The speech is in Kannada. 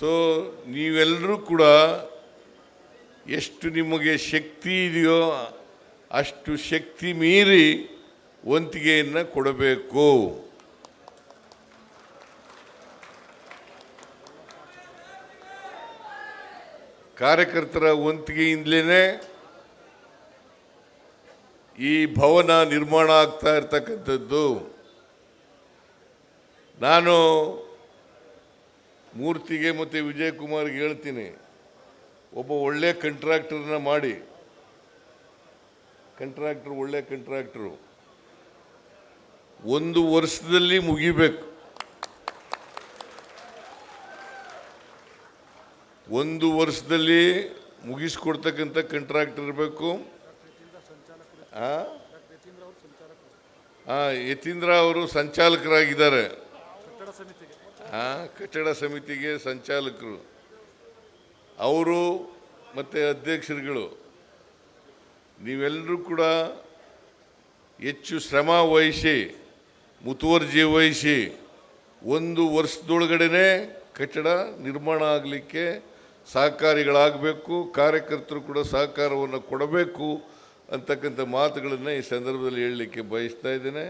ಸೊ ನೀವೆಲ್ಲರೂ ಕೂಡ ಎಷ್ಟು ನಿಮಗೆ ಶಕ್ತಿ ಇದೆಯೋ ಅಷ್ಟು ಶಕ್ತಿ ಮೀರಿ ಒಂತಿಗೆಯನ್ನು ಕೊಡಬೇಕು. ಕಾರ್ಯಕರ್ತರ ವಂತಿಗೆಯಿಂದಲೇ ಈ ಭವನ ನಿರ್ಮಾಣ ಆಗ್ತಾ ಇರ್ತಕ್ಕಂಥದ್ದು. ನಾನು ಮೂರ್ತಿಗೆ ಮತ್ತು ವಿಜಯ್ ಕುಮಾರ್ಗೆ ಹೇಳ್ತೀನಿ. ಒಬ್ಬ ಒಳ್ಳೆ ಕಂಟ್ರಾಕ್ಟರ್ನ ಮಾಡಿ. ಕಂಟ್ರಾಕ್ಟರ್ ಒಳ್ಳೆ ಕಂಟ್ರಾಕ್ಟರು ಒಂದು ವರ್ಷದಲ್ಲಿ ಮುಗಿಬೇಕು. ಒಂದು ವರ್ಷದಲ್ಲಿ ಮುಗಿಸ್ಕೊಡ್ತಕ್ಕಂಥ ಕಂಟ್ರಾಕ್ಟರ್ ಇರಬೇಕು. ಹಾಂ ಯತೀಂದ್ರ ಅವರು ಸಂಚಾಲಕರಾಗಿದ್ದಾರೆ. ಕಟ್ಟಡ ಸಮಿತಿಗೆ ಸಂಚಾಲಕರು, ಅವರು ಮತ್ತು ಅಧ್ಯಕ್ಷರುಗಳು, ನೀವೆಲ್ಲರೂ ಕೂಡ ಹೆಚ್ಚು ಶ್ರಮ ವಹಿಸಿ, ಮುತುವರ್ಜಿ ವಹಿಸಿ, ಒಂದು ವರ್ಷದೊಳಗಡೆ ಕಟ್ಟಡ ನಿರ್ಮಾಣ ಆಗಲಿಕ್ಕೆ ಸಹಕಾರಿಗಳಾಗಬೇಕು, ಕಾರ್ಯಕರ್ತರು ಕೂಡ ಸಹಕಾರವನ್ನು ಕೊಡಬೇಕು ಅಂತಕ್ಕಂಥ ಮಾತುಗಳನ್ನು ಈ ಸಂದರ್ಭದಲ್ಲಿ ಹೇಳಲಿಕ್ಕೆ ಬಯಸ್ತಾ ಇದ್ದೇನೆ.